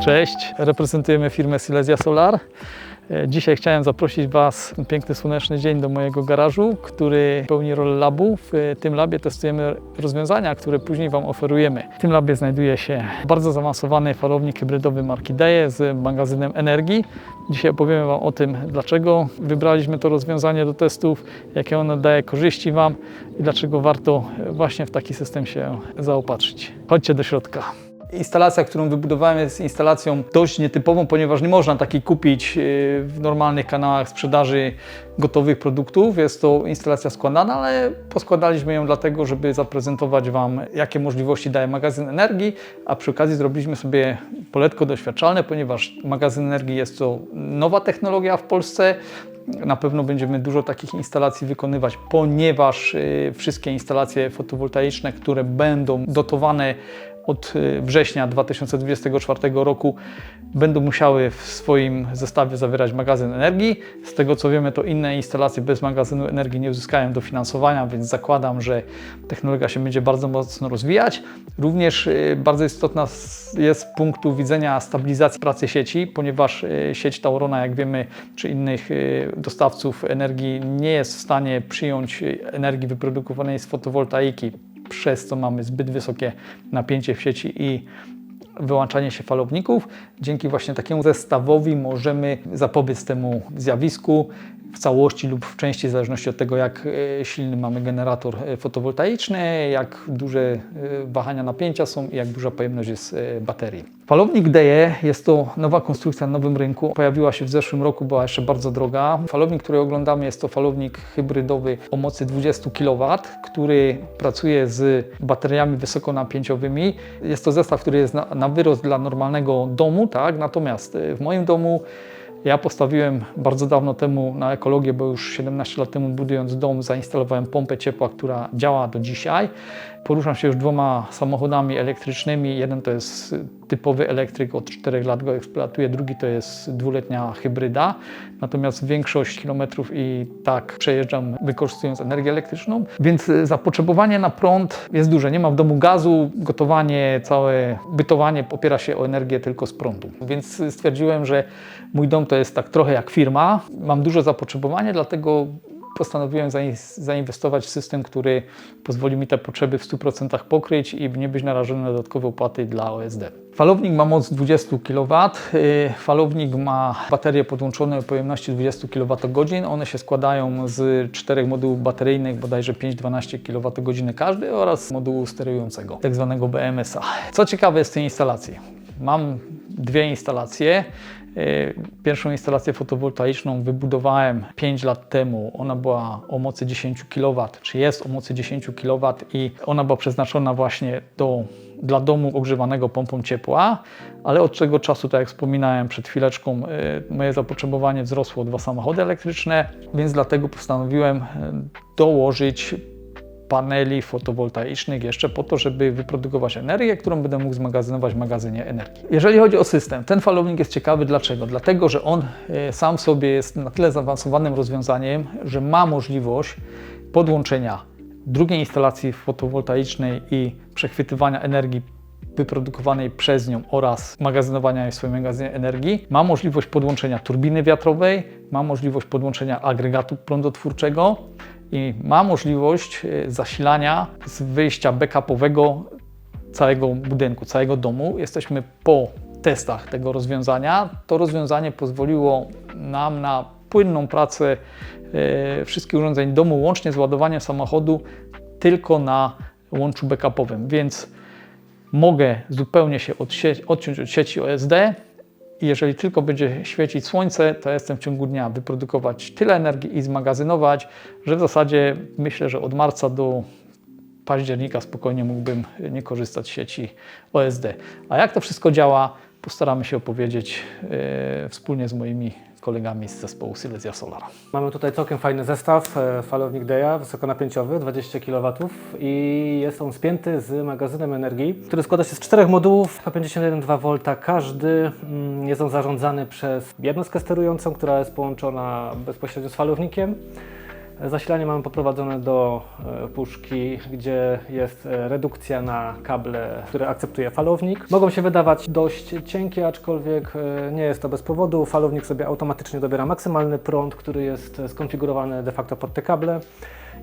Cześć, reprezentujemy firmę Silesia Solar. E, Dzisiaj chciałem zaprosić Was na piękny słoneczny dzień do mojego garażu, który pełni rolę labu. W tym labie testujemy rozwiązania, które później Wam oferujemy. W tym labie znajduje się bardzo zaawansowany falownik hybrydowy marki Deje z magazynem energii. Dzisiaj opowiemy Wam o tym, dlaczego wybraliśmy to rozwiązanie do testów, jakie ono daje korzyści Wam i dlaczego warto właśnie w taki system się zaopatrzyć. Chodźcie do środka. Instalacja, którą wybudowałem jest instalacją dość nietypową, ponieważ nie można takiej kupić yy, w normalnych kanałach sprzedaży gotowych produktów. Jest to instalacja składana, ale poskładaliśmy ją dlatego, żeby zaprezentować Wam, jakie możliwości daje magazyn energii, a przy okazji zrobiliśmy sobie poletko doświadczalne, ponieważ magazyn energii jest to nowa technologia w Polsce. Na pewno będziemy dużo takich instalacji wykonywać, ponieważ yy, wszystkie instalacje fotowoltaiczne, które będą dotowane od y, września 2024 roku będą musiały w swoim zestawie zawierać magazyn energii. Z tego co wiemy, to inne instalacje bez magazynu energii nie uzyskają dofinansowania, więc zakładam, że technologia się będzie bardzo mocno rozwijać. Również y, bardzo istotna jest z punktu widzenia stabilizacji pracy sieci, ponieważ y, sieć Taurona, jak wiemy, czy innych dostawców energii nie jest w stanie przyjąć energii wyprodukowanej z fotowoltaiki przez co mamy zbyt wysokie napięcie w sieci i wyłączanie się falowników. Dzięki właśnie takiemu zestawowi możemy zapobiec temu zjawisku w całości lub w części, w zależności od tego, jak e, silny mamy generator e, fotowoltaiczny, jak duże e, wahania napięcia są i jak duża pojemność jest baterii. Falownik DE jest to nowa konstrukcja na nowym rynku. Pojawiła się w zeszłym roku, była jeszcze bardzo droga. Falownik, który oglądamy, jest to falownik hybrydowy o mocy 20 kW, który pracuje z bateriami wysokonapięciowymi. Jest to zestaw, który jest na, na wyrost dla normalnego domu, tak? natomiast e, w moim domu ja postawiłem bardzo dawno temu na ekologię, bo już 17 lat temu budując dom zainstalowałem pompę ciepła, która działa do dzisiaj. Poruszam się już dwoma samochodami elektrycznymi. Jeden to jest typowy elektryk, od 4 lat go eksploatuję, drugi to jest dwuletnia hybryda. Natomiast większość kilometrów i tak przejeżdżam wykorzystując energię elektryczną, więc y, zapotrzebowanie na prąd jest duże. Nie ma w domu gazu, gotowanie, całe bytowanie opiera się o energię tylko z prądu. Więc y, stwierdziłem, że mój dom to jest tak trochę jak firma. Mam duże zapotrzebowanie, dlatego postanowiłem zain- zainwestować w system, który pozwoli mi te potrzeby w 100% pokryć i nie być narażony na dodatkowe opłaty dla OSD. Falownik ma moc 20 kW. y, Falownik ma baterie podłączone o pojemności 20 kWh. One się składają z czterech modułów bateryjnych, bodajże 5-12 kWh każdy oraz modułu sterującego, tak zwanego BMS-a. Co ciekawe jest w tej instalacji. Mam dwie instalacje. Y, Pierwszą instalację fotowoltaiczną wybudowałem 5 lat temu. Ona była o mocy 10 kW, czy jest o mocy 10 kW i ona była przeznaczona właśnie do, dla domu ogrzewanego pompą ciepła, ale od tego czasu, tak jak wspominałem przed chwileczką, y, moje zapotrzebowanie wzrosło o dwa samochody elektryczne, więc dlatego postanowiłem y, dołożyć paneli fotowoltaicznych jeszcze po to, żeby wyprodukować energię, którą będę mógł zmagazynować w magazynie energii. Jeżeli chodzi o system, ten falownik jest ciekawy dlaczego? Dlatego, że on e, sam sobie jest na tyle zaawansowanym rozwiązaniem, że ma możliwość podłączenia drugiej instalacji fotowoltaicznej i przechwytywania energii wyprodukowanej przez nią oraz magazynowania jej w swoim magazynie energii. Ma możliwość podłączenia turbiny wiatrowej, ma możliwość podłączenia agregatu prądotwórczego i ma możliwość e, zasilania z wyjścia backupowego całego budynku, całego domu. Jesteśmy po testach tego rozwiązania. To rozwiązanie pozwoliło nam na płynną pracę e, wszystkich urządzeń domu, łącznie z ładowaniem samochodu tylko na łączu backupowym, więc mogę zupełnie się odciąć od sieci OSD i jeżeli tylko będzie świecić słońce, to jestem w ciągu dnia wyprodukować tyle energii i zmagazynować, że w zasadzie myślę, że od marca do października spokojnie mógłbym nie korzystać z sieci OSD. A jak to wszystko działa, postaramy się opowiedzieć e, wspólnie z moimi kolegami z zespołu Silesia Solar. Mamy tutaj całkiem fajny zestaw, e, falownik DEA, wysokonapięciowy, 20 kW i jest on spięty z magazynem energii, który składa się z czterech modułów, 51,2 V każdy. Mm, Jest on zarządzany przez jednostkę sterującą, która jest połączona bezpośrednio z falownikiem. Zasilanie mamy poprowadzone do e, puszki, gdzie jest e, redukcja na kable, które akceptuje falownik. Mogą się wydawać dość cienkie, aczkolwiek e, nie jest to bez powodu. Falownik sobie automatycznie dobiera maksymalny prąd, który jest skonfigurowany de facto pod te kable.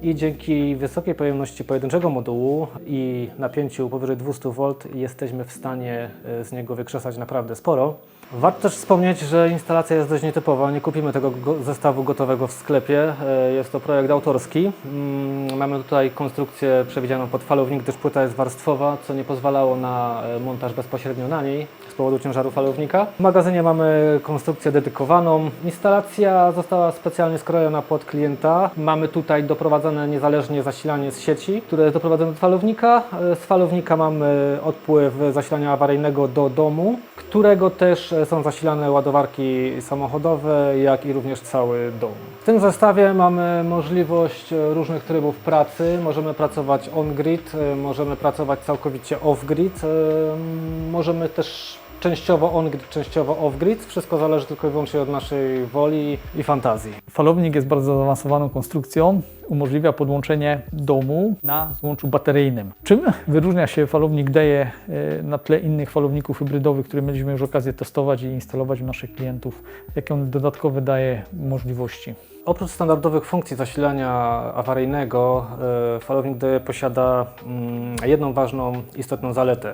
I dzięki wysokiej pojemności pojedynczego modułu i napięciu powyżej 200 V jesteśmy w stanie z niego wykrzesać naprawdę sporo. Warto też wspomnieć, że instalacja jest dość nietypowa. Nie kupimy tego go- zestawu gotowego w sklepie. E, Jest to projekt autorski. Mm, Mamy tutaj konstrukcję przewidzianą pod falownik, gdyż płyta jest warstwowa, co nie pozwalało na e, montaż bezpośrednio na niej z powodu ciężaru falownika. W magazynie mamy konstrukcję dedykowaną. Instalacja została specjalnie skrojona pod klienta. Mamy tutaj doprowadzone niezależnie zasilanie z sieci, które jest doprowadzone do falownika. E, Z falownika mamy odpływ zasilania awaryjnego do domu, którego też są zasilane ładowarki samochodowe, jak i również cały dom. W tym zestawie mamy możliwość różnych trybów pracy. Możemy pracować on-grid, możemy pracować całkowicie off-grid, możemy też częściowo on-grid, częściowo off-grid. Wszystko zależy tylko i wyłącznie od naszej woli i fantazji. Falownik jest bardzo zaawansowaną konstrukcją. Umożliwia podłączenie domu na złączu bateryjnym. Czym wyróżnia się falownik DEJE e, na tle innych falowników hybrydowych, które mieliśmy już okazję testować i instalować u naszych klientów? Jakie on dodatkowe daje możliwości? Oprócz standardowych funkcji zasilania awaryjnego, e, falownik D posiada mm, jedną ważną, istotną zaletę.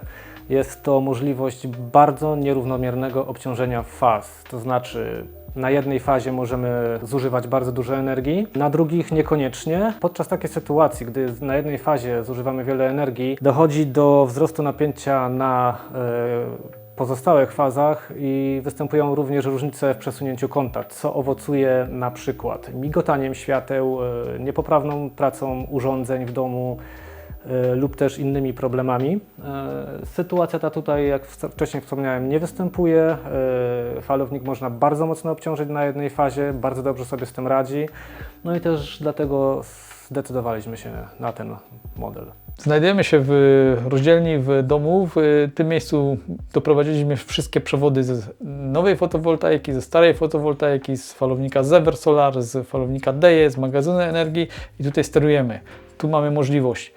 Jest to możliwość bardzo nierównomiernego obciążenia faz, to znaczy na jednej fazie możemy zużywać bardzo dużo energii, na drugich niekoniecznie. Podczas takiej sytuacji, gdy na jednej fazie zużywamy wiele energii, dochodzi do wzrostu napięcia na e, pozostałych fazach i występują również różnice w przesunięciu kąta, co owocuje na przykład migotaniem świateł, e, niepoprawną pracą urządzeń w domu lub też innymi problemami. E, Sytuacja ta tutaj, jak wc- wcześniej wspomniałem, nie występuje. E, Falownik można bardzo mocno obciążyć na jednej fazie, bardzo dobrze sobie z tym radzi. No i też dlatego zdecydowaliśmy się na ten model. Znajdujemy się w rozdzielni w domu. W tym miejscu doprowadziliśmy wszystkie przewody z nowej fotowoltaiki, ze starej fotowoltaiki, z falownika Zever Solar, z falownika DEJE, z magazynu energii i tutaj sterujemy. Tu mamy możliwość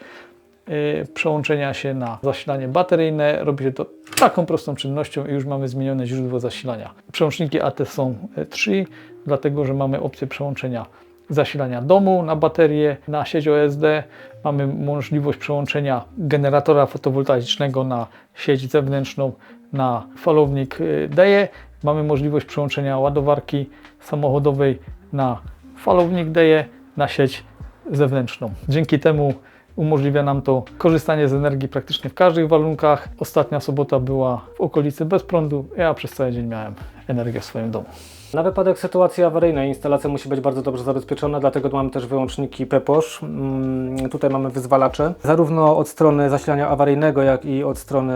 przełączenia się na zasilanie bateryjne. Robi się to taką prostą czynnością i już mamy zmienione źródło zasilania. Przełączniki AT są y, 3, dlatego że mamy opcję przełączenia zasilania domu na baterię, na sieć OSD. Mamy możliwość przełączenia generatora fotowoltaicznego na sieć zewnętrzną, na falownik y, DEJE. Mamy możliwość przełączenia ładowarki samochodowej na falownik DEJE, na sieć zewnętrzną. Dzięki temu umożliwia nam to korzystanie z energii praktycznie w każdych warunkach. Ostatnia sobota była w okolicy bez prądu. Ja przez cały dzień miałem energię w swoim domu. Na wypadek sytuacji awaryjnej instalacja musi być bardzo dobrze zabezpieczona, dlatego mamy też wyłączniki PEPOSZ. Mm, Tutaj mamy wyzwalacze, zarówno od strony zasilania awaryjnego, jak i od strony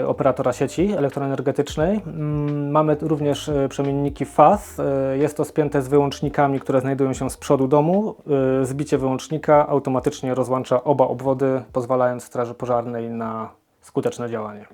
e, operatora sieci elektroenergetycznej. Mm, Mamy również e, przemienniki faz. E, Jest to spięte z wyłącznikami, które znajdują się z przodu domu. Zbicie wyłącznika automatycznie rozłącza oba obwody, pozwalając straży pożarnej na skuteczne działanie.